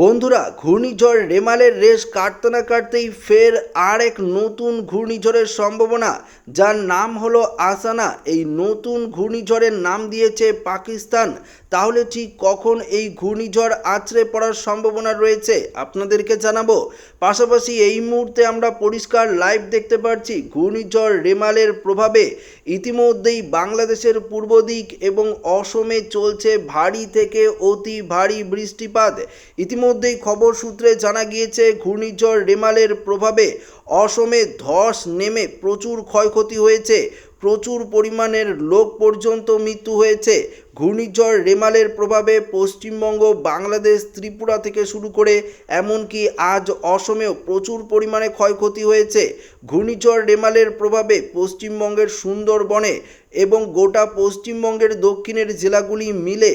বন্ধুরা, ঘূর্ণিঝড় রেমালের রেস কাটতে না কাটতেই ফের আর এক নতুন ঘূর্ণিঝড়ের সম্ভাবনা, যার নাম হলো আসানা। এই নতুন ঘূর্ণিঝড়ের নাম দিয়েছে পাকিস্তান। তাহলে ঠিক কখন এই ঘূর্ণিঝড় আছড়ে পড়ার সম্ভাবনা রয়েছে, আপনাদেরকে জানাব। পাশাপাশি এই মুহূর্তে আমরা পরিষ্কার লাইভ দেখতে পাচ্ছি ঘূর্ণিঝড় রেমালের প্রভাবে। ইতিমধ্যেই বাংলাদেশের পূর্ব দিক এবং অসমে চলছে ভারী থেকে অতি ভারী বৃষ্টিপাত। ইতিমধ্যেই খবর সূত্রে জানা গিয়েছে, ঘূর্ণিঝড় রেমালের প্রভাবে অসমে ধস নেমে প্রচুর ক্ষয়ক্ষতি হয়েছে। প্রচুর পরিমাণের লোক পর্যন্ত মৃত্যু হয়েছে। ঘূর্ণিঝড় রেমালের প্রভাবে পশ্চিমবঙ্গ, বাংলাদেশ, ত্রিপুরা থেকে শুরু করে এমনকি আজ অসমেও প্রচুর পরিমাণে ক্ষয়ক্ষতি হয়েছে। ঘূর্ণিঝড় রেমালের প্রভাবে পশ্চিমবঙ্গের সুন্দরবনে এবং গোটা পশ্চিমবঙ্গের দক্ষিণের জেলাগুলি মিলে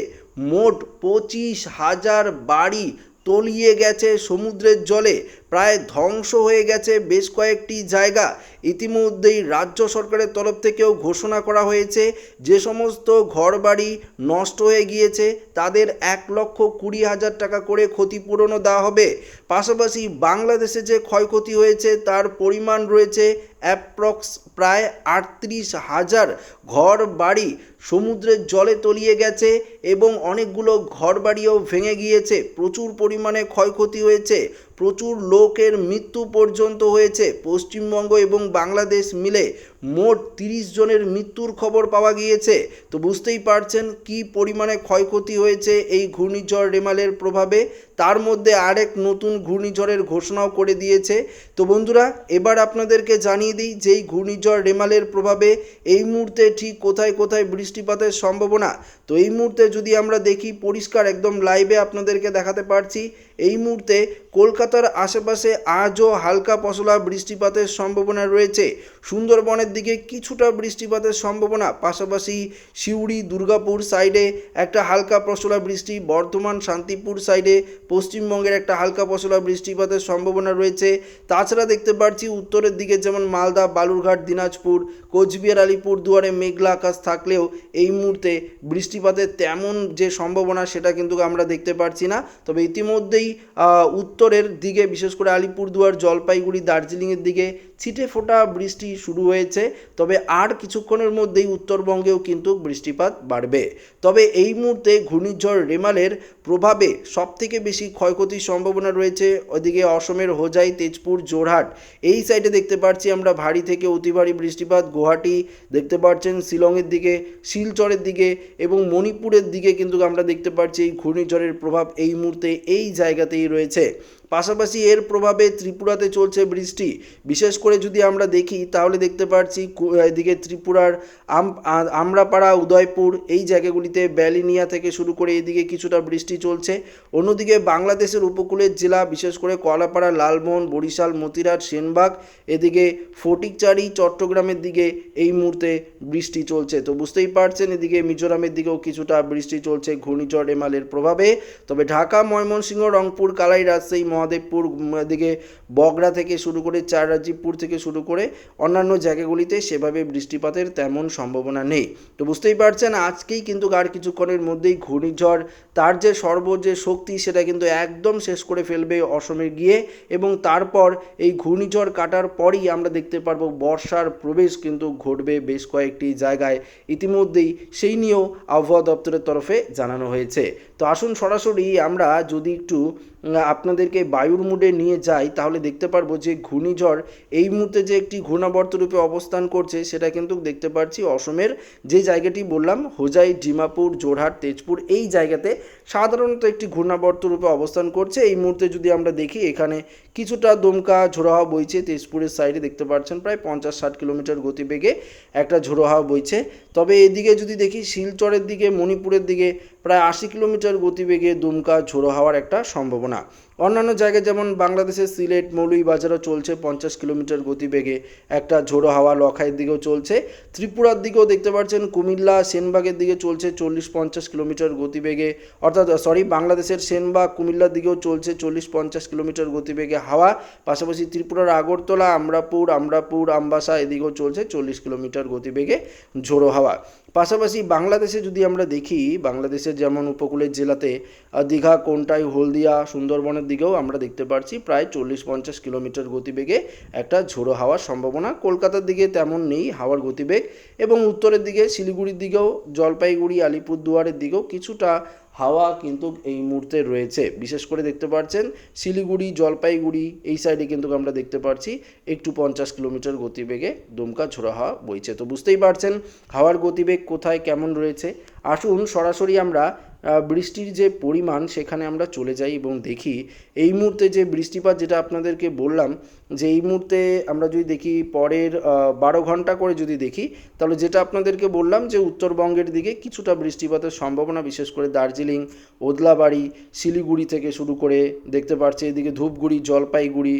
মোট পঁচিশ হাজার বাড়ি তলিয়ে গেছে সমুদ্রের জলে। প্রায় ধ্বংস হয়ে গেছে বেশ কয়েকটি জায়গা। ইতিমধ্যেই রাজ্য সরকারের তরফ থেকেও ঘোষণা করা হয়েছে, যে সমস্ত ঘরবাড়ি নষ্ট হয়ে গিয়েছে, তাদের এক লক্ষ কুড়ি হাজার টাকা করে ক্ষতিপূরণও দেওয়া হবে। পাশাপাশি বাংলাদেশে যে ক্ষয়ক্ষতি হয়েছে, তার পরিমাণ রয়েছে অ্যাপ্রক্স প্রায় আটত্রিশ হাজার ঘর বাড়ি সমুদ্রের জলে তলিয়ে গেছে এবং অনেকগুলো ঘরবাড়িও ভেঙে গিয়েছে। প্রচুর পরিমাণে ক্ষয়ক্ষতি হয়েছে। প্রচুর লোকের মৃত্যু পর্যন্ত হয়েছে। পশ্চিমবঙ্গ এবং বাংলাদেশ মিলে মোট তিরিশ জনের মৃত্যুর খবর পাওয়া গিয়েছে। তো বুঝতেই পারছেন কি পরিমাণে ক্ষয়ক্ষতি হয়েছে এই ঘূর্ণিঝড় রেমালের প্রভাবে। তার মধ্যে আরেক নতুন ঘূর্ণিঝড়ের ঘোষণাও করে দিয়েছে। তো বন্ধুরা, এবার আপনাদেরকে জানিয়ে দিই যেই ঘূর্ণিঝড় রেমালের প্রভাবে এই মুহূর্তে ঠিক কোথায় কোথায় বৃষ্টিপাতের সম্ভাবনা। তো এই মুহূর্তে যদি আমরা দেখি পরিষ্কার একদম লাইভে আপনাদেরকে দেখাতে পারছি, এই মুহূর্তে কলকাতার আশেপাশে আজও হালকা পশলা বৃষ্টিপাতের সম্ভাবনা রয়েছে। সুন্দরবনের দিকে কিছুটা বৃষ্টিপাতের সম্ভাবনা। পাশাপাশি সিউড়ি, দুর্গাপুর সাইডে একটা হালকা পশলা বৃষ্টি, বর্ধমান, শান্তিপুর সাইডে পশ্চিমবঙ্গের একটা হালকা পশলা বৃষ্টিপাতের সম্ভাবনা রয়েছে। তাছাড়া দেখতে পাচ্ছি উত্তরের দিকে যেমন মালদা, বালুরঘাট, দিনাজপুর, কোচবিহার, আলিপুর দুয়ারে মেঘলা আকাশ থাকলেও এই মুহূর্তে বৃষ্টিপাতের তেমন যে সম্ভাবনা সেটা কিন্তু আমরা দেখতে পারছি না। তবে ইতিমধ্যেই উত্তরের দিকে বিশেষ করে আলিপুরদুয়ার, জলপাইগুড়ি, দার্জিলিংয়ের দিকে ছিটে ফোটা বৃষ্টি শুরু হয়েছে, তবে আর কিছুক্ষণের মধ্যেই উত্তরবঙ্গেও কিন্তু বৃষ্টিপাত বাড়বে। তবে এই মুহূর্তে ঘূর্ণিঝড় রেমালের প্রভাবে সবথেকে বেশি ক্ষয়ক্ষতির সম্ভাবনা রয়েছে ওদিকে অসমের হোজাই, তেজপুর জোরহাট এই সাইডে দেখতে পাচ্ছি আমরা ভারী থেকে অতি ভারী বৃষ্টিপাত, গুয়াহাটি দেখতে পাচ্ছেন শিলংয়ের দিকে, শিলচরের দিকে এবং মণিপুরের দিকে কিন্তু আমরা দেখতে পাচ্ছি এই ঘূর্ণিঝড়ের প্রভাব এই মুহূর্তে এই জায়গাতেই রয়েছে। পাশাপাশি এর প্রভাবে ত্রিপুরাতে চলছে বৃষ্টি। বিশেষ করে যদি আমরা দেখি, তাহলে দেখতে পাচ্ছি এদিকে ত্রিপুরার আমরাপাড়া, উদয়পুর এই জায়গাগুলিতে ব্যালিনিয়া থেকে শুরু করে এদিকে কিছুটা বৃষ্টি চলছে। অন্যদিকে বাংলাদেশের উপকূলের জেলা, বিশেষ করে কলাপাড়া, লালমোহন, বরিশাল, মতিরাট, সেনবাগ, এদিকে ফটিকচারি, চট্টগ্রামের দিকে এই মুহূর্তে বৃষ্টি চলছে। তো বুঝতেই পারছেন, এদিকে মিজোরামের দিকেও কিছুটা বৃষ্টি চলছে, ঘূর্ণিঝড়, এমালের প্রভাবে। তবে ঢাকা, ময়মনসিংহ, রংপুর, কালাই রাজশাহী মহাদেবপুর এদিকে বগড়া থেকে শুরু করে চাররাজীবপুর থেকে শুরু করে অন্যান্য জায়গাগুলিতে সেভাবে বৃষ্টিপাতের তেমন সম্ভাবনা নেই। তো বুঝতেই পারছেন, আজকেই কিন্তু আর কিছুক্ষণের মধ্যেই ঘূর্ণিঝড়, তার যে সর্ব যে শক্তি সেটা কিন্তু একদম শেষ করে ফেলবে অসমে গিয়ে এবং তারপর এই ঘূর্ণিঝড় কাটার পরই আমরা দেখতে পারব বর্ষার প্রবেশ কিন্তু ঘটবে বেশ কয়েকটি জায়গায়। ইতিমধ্যেই সেই নিয়েও আবহাওয়া দপ্তরের তরফে জানানো হয়েছে। তো আসুন সরাসরি আমরা যদি একটু আপনাদেরকে বায়ুর মুডে নিয়ে যাই, তাহলে দেখতে পারব যে ঘূর্ণিঝড় এই মুহূর্তে যে একটি ঘূর্ণাবর্ত রূপে অবস্থান করছে, সেটা কিন্তু দেখতে পাচ্ছি অসমের যে জায়গাটি বললাম, হোজাই, ডিমাপুর জোরহাট তেজপুর, এই জায়গাতে সাধারণত একটি ঘূর্ণাবর্ত রূপে অবস্থান করছে। এই মুহূর্তে যদি আমরা দেখি, এখানে কিছুটা দমকা ঝোড়ো বইছে, তেজপুরের সাইডে দেখতে পাচ্ছেন প্রায় পঞ্চাশ ষাট কিলোমিটার গতিবেগে একটা ঝোড়ো হাওয়া বইছে। তবে এদিকে যদি দেখি, শিলচরের দিকে, মণিপুরের দিকে প্রায় আশি কিলোমিটার গতিবেগে দুমকা ঝোড়ো হাওয়ার একটা সম্ভাবনা। অন্যান্য জায়গায় যেমন বাংলাদেশের সিলেট, মৌলভীবাজারও চলছে পঞ্চাশ কিলোমিটার গতিবেগে। একটা ঝোড়ো হাওয়া লখাইয়ের দিকেও চলছে। ত্রিপুরার দিকেও দেখতে পাচ্ছেন, কুমিল্লা, সেনবাগের দিকে চলছে চল্লিশ পঞ্চাশ কিলোমিটার গতিবেগে। অর্থাৎ সরি বাংলাদেশের সেনবাগ, কুমিল্লার দিকেও চলছে চল্লিশ পঞ্চাশ কিলোমিটার গতিবেগে হাওয়া। পাশাপাশি ত্রিপুরার আগরতলা, আমরাপুর আমরাপুর, আমবাসা এদিকেও চলছে চল্লিশ কিলোমিটার গতিবেগে ঝোড়ো হাওয়া। পাশাপাশি বাংলাদেশে যদি আমরা দেখি, বাংলাদেশের যেমন উপকূলের জেলাতে দীঘা, কোনটাই, হলদিয়া, সুন্দরবনের দিকেও আমরা দেখতে পাচ্ছি প্রায় চল্লিশ পঞ্চাশ কিলোমিটার গতিবেগে একটা ঝোড়ো হাওয়ার সম্ভাবনা। কলকাতার দিকে তেমন নেই হাওয়ার গতিবেগ এবং উত্তরের দিকে শিলিগুড়ির দিকেও, জলপাইগুড়ি, আলিপুরদুয়ারের দিকেও কিছুটা হাওয়া কিন্তু এই মুহূর্তে রয়েছে। বিশেষ করে দেখতে পাচ্ছেন শিলিগুড়ি, জলপাইগুড়ি এই সাইডে কিন্তু আমরা দেখতে পাচ্ছি একটু পঞ্চাশ কিলোমিটার গতিবেগে দমকা ঝোড়ো হাওয়া বইছে। তো বুঝতেই পারছেন হাওয়ার গতিবেগ কোথায়, কেমন রয়েছে। আসুন সরাসরি আমরা বৃষ্টির যে পরিমাণ সেখানে আমরা চলে যাই এবং দেখি। এই মুহূর্তে যে বৃষ্টিপাত যেটা আপনাদেরকে বললাম যে এই মুহূর্তে আমরা যদি দেখি পরের বারো ঘণ্টা করে যদি দেখি, তাহলে যেটা আপনাদেরকে বললাম যে উত্তরবঙ্গের দিকে কিছুটা বৃষ্টিপাতের সম্ভাবনা, বিশেষ করে দার্জিলিং, ওদলাবাড়ি, শিলিগুড়ি থেকে শুরু করে দেখতে পাচ্ছি এদিকে ধূপগুড়ি, জলপাইগুড়ি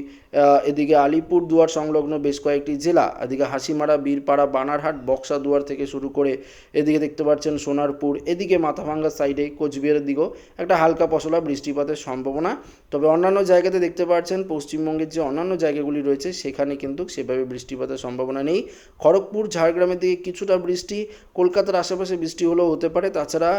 এদিকে আলিপুর দুয়ার সংলগ্ন বেশ কয়েকটি জেলা, এদিকে হাসিমারা, বীরপাড়া, বানারহাট বক্সা দুয়ার থেকে শুরু করে এদিকে দেখতে পাচ্ছেন সোনারপুর, এদিকে মাথাভাঙ্গা সাইডে কোচবিহারের দিকেও একটা হালকা পশলা বৃষ্টিপাতের সম্ভাবনা। তবে অন্যান্য জায়গাতে দেখতে পাচ্ছেন পশ্চিমবঙ্গের যে অন্যান্য জায়গাগুলি রয়েছে, সেখানে কিন্তু সেভাবে বৃষ্টিপাতের সম্ভাবনা নেই। খড়গপুর, ঝাড়গ্রামের দিকে কিছুটা বৃষ্টি, কলকাতার আশেপাশে বৃষ্টি হলেও হতে পারে। তাছাড়া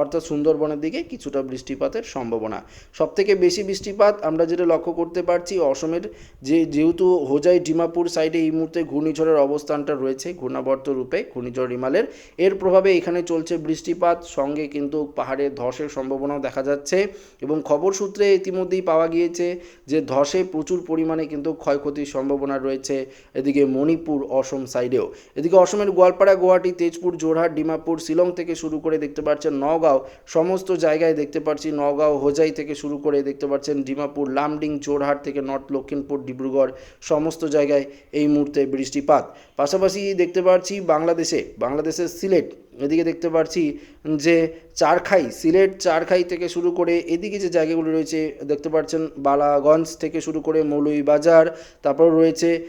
অর্থাৎ সুন্দরবনের দিকে কিছুটা বৃষ্টিপাতের সম্ভাবনা। সবথেকে বেশি বৃষ্টিপাত আমরা যেটা লক্ষ্য করতে পারছি, অসমের যে যেহেতু হোজাই ডিমাপুর সাইডে এই মুহূর্তে ঘূর্ণিঝড়ের অবস্থানটা রয়েছে, ঘূর্ণাবর্ত রূপে ঘূর্ণিঝড় রিমালের। এর প্রভাবে এখানে চলছে বৃষ্টিপাত, সঙ্গে কিন্তু পাহাড়ে ধসের সম্ভাবনাও দেখা যাচ্ছে। এবং খবর সূত্রে ইতিমধ্যেই পাওয়া গিয়েছে যে ধসে প্রচুর পরিমাণে কিন্তু ক্ষয়ক্ষতির সম্ভাবনা রয়েছে এদিকে মণিপুর অসম সাইডেও এদিকে অসমের গোয়ালপাড়া, গুয়াহাটি, তেজপুর জোরহাট ডিমাপুর, শিলং থেকে শুরু করে দেখতে পাচ্ছেন নওগাঁও, সমস্ত জায়গায় দেখতে পাচ্ছি নওগাঁও, হোজাই থেকে শুরু করে দেখতে পাচ্ছেন ডিমাপুর, লামডিং জোরহাট থেকে নর্থ লক্ষিমপুর, ডিব্রুগড়, সমস্ত জায়গায় এই মুহূর্তে বৃষ্টিপাত। পাশাপাশি দেখতে পাচ্ছি বাংলাদেশে, বাংলাদেশের সিলেট, এদিকে দেখতে পাচ্ছি যে চারখাই, সিলেট চারখাই থেকে শুরু করে এদিকে যে জায়গাগুলি রয়েছে, দেখতে পাচ্ছেন বালাগঞ্জ থেকে শুরু করে মৌলভীবাজার, তারপর রয়েছে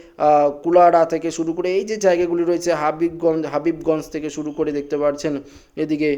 কুলাড়া থেকে শুরু করে এই যে জায়গাগুলি রয়েছে, হাবিবগঞ্জ হাবিবগঞ্জ থেকে শুরু করে দেখতে পাচ্ছেন এদিকে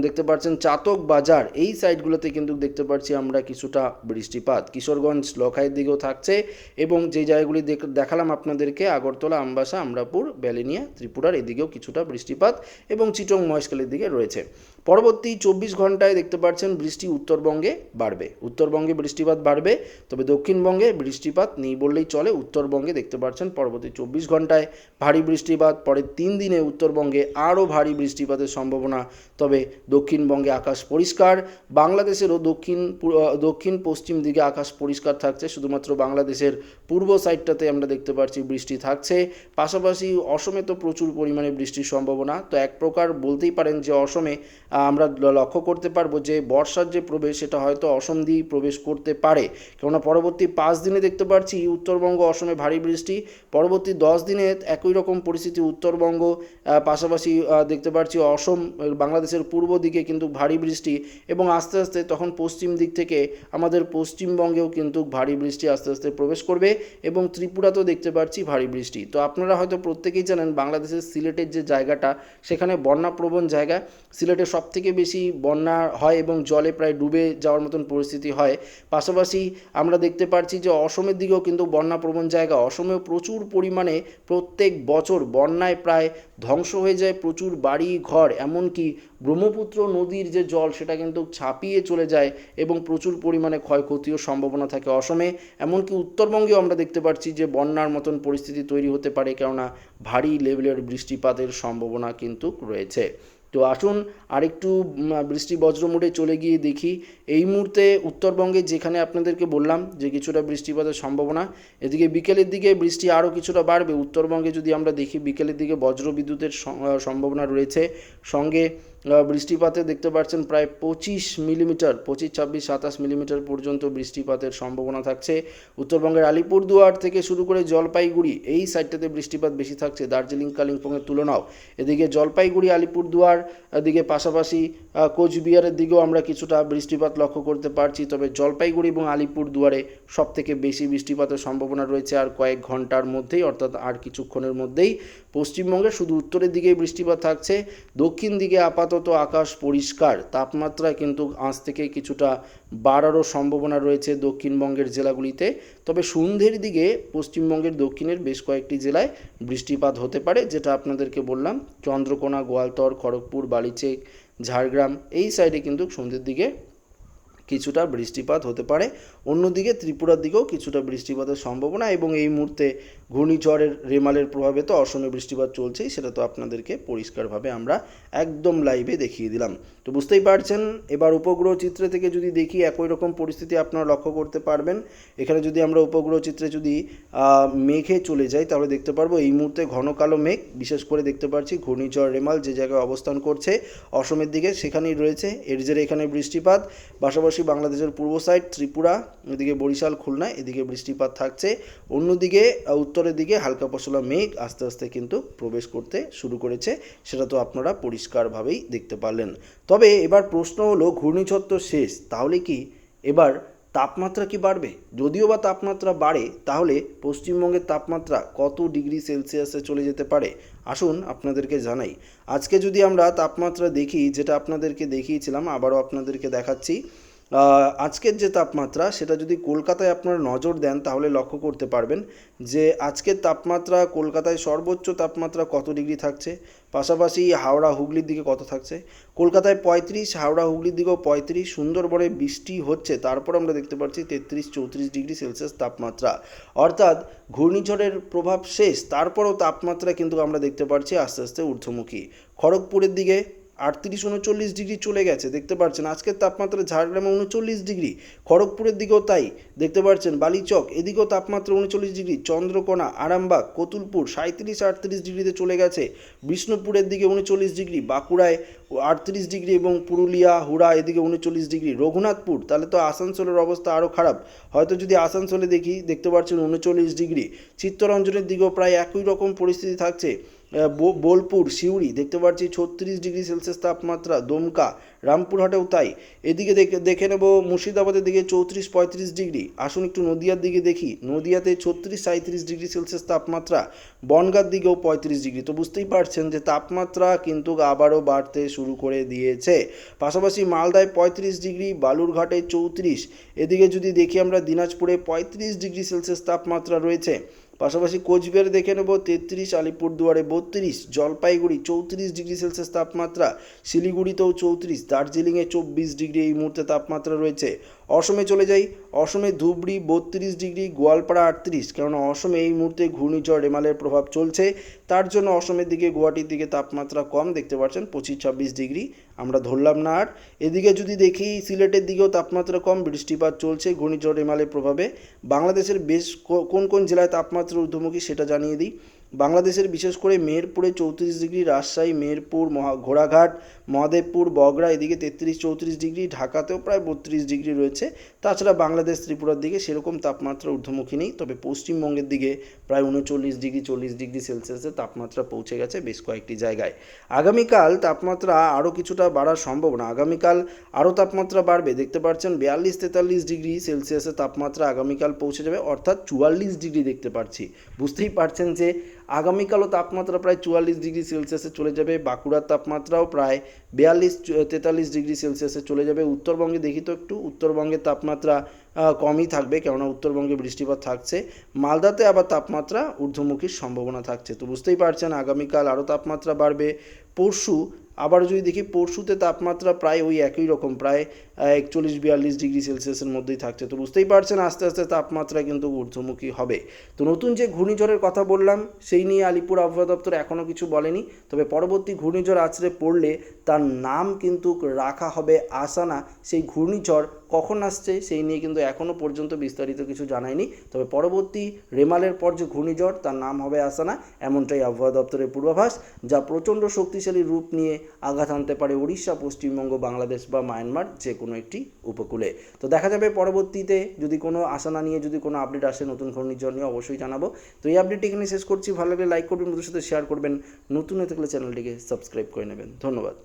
দেখতে পাচ্ছেন চাতক বাজার, এই সাইডগুলোতে কিন্তু দেখতে পাচ্ছি আমরা কিছুটা বৃষ্টিপাত। কিশোরগঞ্জ লখাইয়ের দিকেও থাকছে এবং যে জায়গাগুলি দেখ- দেখালাম আপনাদেরকে, আগরতলা, আমবাসা, আমরাপুর ব্যালিনিয়া ত্রিপুরার এদিকেও কিছুটা বৃষ্টিপাত এবং চিটং মহেশখালীর দিকে রয়েছে। to. পরবর্তী চব্বিশ ঘন্টায় দেখতে পাচ্ছেন বৃষ্টি উত্তরবঙ্গে বাড়বে। উত্তরবঙ্গে বৃষ্টিপাত বাড়বে, তবে দক্ষিণবঙ্গে বৃষ্টিপাত নেই বললেই চলে। উত্তরবঙ্গে দেখতে পাচ্ছেন পরবর্তী চব্বিশ ঘন্টায় ভারী বৃষ্টিপাত, পরের তিন দিনে উত্তরবঙ্গে আরও ভারী বৃষ্টিপাতের সম্ভাবনা। তবে দক্ষিণবঙ্গে আকাশ পরিষ্কার বাংলাদেশেরও দক্ষিণ দক্ষিণ পশ্চিম দিকে আকাশ পরিষ্কার থাকছে। শুধুমাত্র বাংলাদেশের পূর্ব সাইডটাতে আমরা দেখতে পাচ্ছি বৃষ্টি থাকছে। পাশাপাশি অসমে তো প্রচুর পরিমাণে বৃষ্টির সম্ভাবনা। তো এক প্রকার বলতেই পারেন যে অসমে আমরা লক্ষ্য করতে পারব যে বর্ষার যে প্রবেশ, সেটা হয়তো অসম দিয়েই প্রবেশ করতে পারে। কেননা পরবর্তী পাঁচ দিনে দেখতে পাচ্ছি উত্তরবঙ্গ অসমে ভারী বৃষ্টি। পরবর্তী দশ দিনে একই রকম পরিস্থিতি উত্তরবঙ্গ পাশাপাশি দেখতে পাচ্ছি অসম বাংলাদেশের পূর্ব দিকে কিন্তু ভারী বৃষ্টি এবং আস্তে আস্তে তখন পশ্চিম দিক থেকে আমাদের পশ্চিমবঙ্গেও কিন্তু ভারী বৃষ্টি আস্তে আস্তে প্রবেশ করবে এবং ত্রিপুরাতেও দেখতে পাচ্ছি ভারী বৃষ্টি। তো আপনারা হয়তো প্রত্যেকেই জানেন বাংলাদেশের সিলেটের যে জায়গাটা, সেখানে বন্যাপ্রবণ জায়গা। সিলেটে সব থেকে বেশি বন্যা হয় এবং জলে প্রায় ডুবে যাওয়ার মতন পরিস্থিতি হয়। পাশাপাশি আমরা দেখতে পাচ্ছি যে অসমের দিকেও কিন্তু বন্যাপ্রবণ জায়গা। অসমেও প্রচুর পরিমাণে প্রত্যেক বছর বন্যায় প্রায় ধ্বংস হয়ে যায় প্রচুর বাড়ি, ঘর, এমনকি ব্রহ্মপুত্র নদীর যে জল সেটা কিন্তু ছাপিয়ে চলে যায় এবং প্রচুর পরিমাণে ক্ষয়ক্ষতিও সম্ভাবনা থাকে অসমে। এমনকি উত্তরবঙ্গেও আমরা দেখতে পাচ্ছি যে বন্যার মতন পরিস্থিতি তৈরি হতে পারে কেননা ভারী লেভেলের বৃষ্টিপাতের সম্ভাবনা কিন্তু রয়েছে। তো আসুন আরেকটু বৃষ্টি বজ্র মোড়ে চলে গিয়ে দেখি। এই মুহূর্তে উত্তরবঙ্গে যেখানে আপনাদেরকে বললাম যে কিছুটা বৃষ্টিপাতের সম্ভাবনা, এদিকে বিকেলের দিকে বৃষ্টি আরও কিছুটা বাড়বে। উত্তরবঙ্গে যদি আমরা দেখি, বিকেলের দিকে বজ্র বিদ্যুতের সম্ভাবনা রয়েছে। সঙ্গে বৃষ্টিপাতে দেখতে পাচ্ছেন প্রায় পঁচিশ মিলিমিটার, পঁচিশ, ছাব্বিশ, সাতাশ মিলিমিটার পর্যন্ত বৃষ্টিপাতের সম্ভাবনা থাকছে। উত্তরবঙ্গের আলিপুরদুয়ার থেকে শুরু করে জলপাইগুড়ি, এই সাইডটাতে বৃষ্টিপাত বেশি থাকছে। দার্জিলিং, কালিম্পংয়ের তুলনাও। এদিকে জলপাইগুড়ি, আলিপুরদুয়ার এদিকে পাশাপাশি কোচবিহারের দিকেও আমরা কিছুটা বৃষ্টিপাত লক্ষ্য করতে পারছি। তবে জলপাইগুড়ি এবং আলিপুরদুয়ারে সব থেকে বেশি বৃষ্টিপাতের সম্ভাবনা রয়েছে আর কয়েক ঘণ্টার মধ্যেই, অর্থাৎ আর কিছুক্ষণের মধ্যেই। পশ্চিমবঙ্গে শুধু উত্তরের দিকেই বৃষ্টিপাত থাকছে। দক্ষিণ দিকে আপাতত আকাশ পরিষ্কার তাপমাত্রা কিন্তু আজ থেকে কিছুটা বাড়ারও সম্ভাবনা রয়েছে দক্ষিণবঙ্গের জেলাগুলিতে। তবে সন্ধ্যের দিকে পশ্চিমবঙ্গের দক্ষিণের বেশ কয়েকটি জেলায় বৃষ্টিপাত হতে পারে, যেটা আপনাদেরকে বললাম। চন্দ্রকোনা, গোয়ালতর, খড়গপুর, বালিচেক, ঝাড়গ্রাম, এই সাইডে কিন্তু সন্ধ্যের দিকে কিছুটা বৃষ্টিপাত হতে পারে। অন্যদিকে ত্রিপুরার দিকেও কিছুটা বৃষ্টিপাতের সম্ভাবনা এবং এই মুহূর্তে ঘূর্ণিঝড়ের, রেমালের প্রভাবে তো অসমে বৃষ্টিপাত চলছেই, সেটা তো আপনাদেরকে পরিষ্কারভাবে আমরা একদম লাইভে দেখিয়ে দিলাম। তো বুঝতেই পারছেন, এবার উপগ্রহ চিত্রে থেকে যদি দেখি একই রকম পরিস্থিতি আপনারা লক্ষ্য করতে পারবেন। এখানে যদি আমরা উপগ্রহ চিত্রে যদি মেঘে চলে যাই, তাহলে দেখতে পারব এই মুহূর্তে ঘন কালো মেঘ, বিশেষ করে দেখতে পাচ্ছি ঘূর্ণিঝড়, রেমাল যে জায়গায় অবস্থান করছে, অসমের দিকে সেখানেই রয়েছে। এর জেরে এখানে বৃষ্টিপাত, পাশাপাশি বাংলাদেশের পূর্ব সাইড ত্রিপুরা এদিকে বরিশাল, খুলনা, এদিকে বৃষ্টিপাত থাকছে। অন্যদিকে উত্তরের দিকে হালকা পশলা মেঘ আস্তে আস্তে কিন্তু প্রবেশ করতে শুরু করেছে। সেটা তো আপনারা পরিষ্কারভাবেই দেখতে পারলেন। তবে এবার প্রশ্ন হলো, ঘূর্ণিঝড় শেষ, তাহলে কি এবার তাপমাত্রা কি বাড়বে? যদিও বা তাপমাত্রা বাড়ে, তাহলে পশ্চিমবঙ্গের তাপমাত্রা কত ডিগ্রি সেলসিয়াসে চলে যেতে পারে? আসুন আপনাদেরকে জানাই। আজকে যদি আমরা তাপমাত্রা দেখি, যেটা আপনাদেরকে দেখিয়েছিলাম, আবারও আপনাদেরকে দেখাচ্ছি। আজকের যে তাপমাত্রা, সেটা যদি কলকাতায় আপনারা নজর দেন, তাহলে লক্ষ্য করতে পারবেন যে আজকের তাপমাত্রা কলকাতায় সর্বোচ্চ তাপমাত্রা কত ডিগ্রি থাকছে? পাশাপাশি হাওড়া হুগলির দিকে কত থাকছে? কলকাতায় পঁয়ত্রিশ, হাওড়া হুগলির দিকেও পঁয়ত্রিশ, সুন্দরবনে বৃষ্টি হচ্ছে, তারপর আমরা দেখতে পাচ্ছি তেত্রিশ, চৌত্রিশ ডিগ্রি সেলসিয়াস তাপমাত্রা। অর্থাৎ ঘূর্ণিঝড়ের প্রভাব শেষ, তারপরও তাপমাত্রা কিন্তু আমরা দেখতে পাচ্ছি আস্তে আস্তে ঊর্ধ্বমুখী। খড়গপুরের দিকে আটত্রিশ উনচল্লিশ ডিগ্রি চলে গেছে, দেখতে পাচ্ছেন আজকের তাপমাত্রা ঝাড়গ্রামে উনচল্লিশ ডিগ্রি, খড়গপুরের দিকেও তাই, দেখতে পাচ্ছেন বালিচক, এদিকেও তাপমাত্রা উনচল্লিশ ডিগ্রি, চন্দ্রকোনা, আরামবাগ, কতুলপুর সাঁত্রিশ আটত্রিশ ডিগ্রিতে চলে গেছে। বিষ্ণুপুরের দিকে উনচল্লিশ ডিগ্রি, বাঁকুড়ায় আটত্রিশ ডিগ্রি এবং পুরুলিয়া, হুড়া এদিকে উনচল্লিশ ডিগ্রি। রঘুনাথপুর, তাহলে তো আসানসোলের অবস্থা আরও খারাপ। হয়তো যদি আসানসোলে দেখি, দেখতে পাচ্ছেন উনচল্লিশ ডিগ্রি। চিত্তরঞ্জনের দিকেও প্রায় একই রকম পরিস্থিতি থাকছে। বোলপুর, সিউড়ি, দেখতে পাচ্ছি ছত্রিশ ডিগ্রি সেলসিয়াস তাপমাত্রা, দমকা, রামপুরহাটেও তাই। এদিকে দেখে দেখে নেব মুর্শিদাবাদের দিকে চৌত্রিশ পঁয়ত্রিশ ডিগ্রি। আসুন একটু নদিয়ার দিকে দেখি। নদিয়াতে ছত্রিশ সাঁত্রিশ ডিগ্রি সেলসিয়াস তাপমাত্রা, বনগার দিকেও পঁয়ত্রিশ ডিগ্রি। তো বুঝতেই পারছেন যে তাপমাত্রা কিন্তু আবারও বাড়তে শুরু করে দিয়েছে। পাশাপাশি মালদায় পঁয়ত্রিশ ডিগ্রি, বালুরঘাটে চৌত্রিশ। এদিকে যদি দেখি আমরা দিনাজপুরে পঁয়ত্রিশ ডিগ্রি সেলসিয়াস তাপমাত্রা রয়েছে। পাশাপাশি কোচবিহারে দেখে নেব তেত্রিশ, আলিপুরদুয়ারে বত্রিশ, জলপাইগুড়ি চৌত্রিশ ডিগ্রি সেলসিয়াস তাপমাত্রা, শিলিগুড়িতেও চৌত্রিশ, দার্জিলিংয়ে চব্বিশ ডিগ্রি এই মুহূর্তে তাপমাত্রা রয়েছে। অসমে চলে যাই। অসমে ধুবড়ি বত্রিশ ডিগ্রি, গোয়ালপাড়া আটত্রিশ। কেননা অসমে এই মুহূর্তে ঘূর্ণিঝড় রেমালের প্রভাব চলছে। তার জন্য অসমের দিকে, গুয়াহাটির দিকে তাপমাত্রা কম। দেখতে পাচ্ছেন পঁচিশ ছাব্বিশ ডিগ্রি। আমরা ধরলাম না আর। এদিকে যদি দেখি, সিলেটের দিকেও তাপমাত্রা কম। বৃষ্টিপাত চলছে ঘূর্ণিঝড় রেমালের প্রভাবে। বাংলাদেশের বেশ কোন কোন জেলায় তাপমাত্রা ঊর্ধ্বমুখী সেটা জানিয়ে দিই। বাংলাদেশের বিশেষ করে মেহেরপুরে চৌত্রিশ ডিগ্রি, রাজশাহী, মেহেরপুর, মহা, ঘোড়াঘাট মহাদেবপুর বগরা এদিকে তেত্রিশ, চৌত্রিশ ডিগ্রি, ঢাকাতেও প্রায় বত্রিশ ডিগ্রি রয়েছে। তাছাড়া বাংলাদেশ, ত্রিপুরার দিকে সেরকম তাপমাত্রা ঊর্ধ্বমুখী নেই, তবে পশ্চিমবঙ্গের দিকে প্রায় উনচল্লিশ ডিগ্রি, চল্লিশ ডিগ্রি সেলসিয়াসের তাপমাত্রা পৌঁছে গেছে বেশ কয়েকটি জায়গায়। আগামীকাল তাপমাত্রা আরও কিছুটা বাড়ার সম্ভাবনা। আগামীকাল আরও তাপমাত্রা বাড়বে। দেখতে পাচ্ছেন বিয়াল্লিশ, তেতাল্লিশ ডিগ্রি সেলসিয়াসের তাপমাত্রা আগামীকাল পৌঁছে যাবে, অর্থাৎ চুয়াল্লিশ ডিগ্রি দেখতে পাচ্ছি বুঝতেই পারছেন যে আগামীকালও তাপমাত্রা প্রায় চুয়াল্লিশ ডিগ্রি সেলসিয়াসে চলে যাবে, বাঁকুড়ার তাপমাত্রাও প্রায় বিয়াল্লিশ তেতাল্লিশ ডিগ্রি সেলসিয়াসে চলে যাবে। উত্তরবঙ্গে দেখি তো একটু, উত্তরবঙ্গের তাপমাত্রা কমই থাকবে, কেননা উত্তরবঙ্গে বৃষ্টিপাত থাকছে। মালদাতে আবার তাপমাত্রা ঊর্ধ্বমুখীর সম্ভাবনা থাকছে। তো বুঝতেই পারছেন, আগামীকাল আরও তাপমাত্রা বাড়বে। পরশু, আবার যদি দেখি, পরশুতে তাপমাত্রা প্রায় ওই একই রকম, প্রায় একচল্লিশ বিয়াল্লিশ ডিগ্রি সেলসিয়াসের মধ্যেই থাকছে। তো বুঝতেই পারছেন, আস্তে আস্তে তাপমাত্রা কিন্তু ঊর্ধ্বমুখী হবে। তো নতুন যে ঘূর্ণিঝড়ের কথা বললাম, সেই নিয়ে আলিপুর আবহাওয়া দপ্তর এখনও কিছু বলেনি। তবে পরবর্তী ঘূর্ণিঝড় আছড়ে পড়লে তার নাম কিন্তু রাখা হবে আসানা। সেই ঘূর্ণিঝড় কখন আসছে, সেই নিয়ে কিন্তু এখনও পর্যন্ত বিস্তারিত কিছু জানায়নি। তবে পরবর্তী রেমালের পর যে ঘূর্ণিঝড়, তার নাম হবে আসানা। এমনটাই আবহাওয়া দপ্তরের পূর্বাভাস, যা প্রচণ্ড শক্তিশালী রূপ নিয়ে আঘাত আনতে পারে উড়িষ্যা পশ্চিমবঙ্গ, বাংলাদেশ বা মায়ানমার যে কোনো একটি উপকূলে। তো দেখা যাবে পরবর্তীতে যদি কোনো আসানা নিয়ে যদি কোনো আপডেট আসে নতুন ঘূর্ণিঝড় নিয়ে অবশ্যই জানাব। তো এই আপডেটটি এখানে শেষ করছি। ভালো লাগলে লাইক করবেন, বন্ধুদের সাথে শেয়ার করবেন। নতুন হয়ে থাকলে চ্যানেলটিকে সাবস্ক্রাইব করে নেবেন। ধন্যবাদ।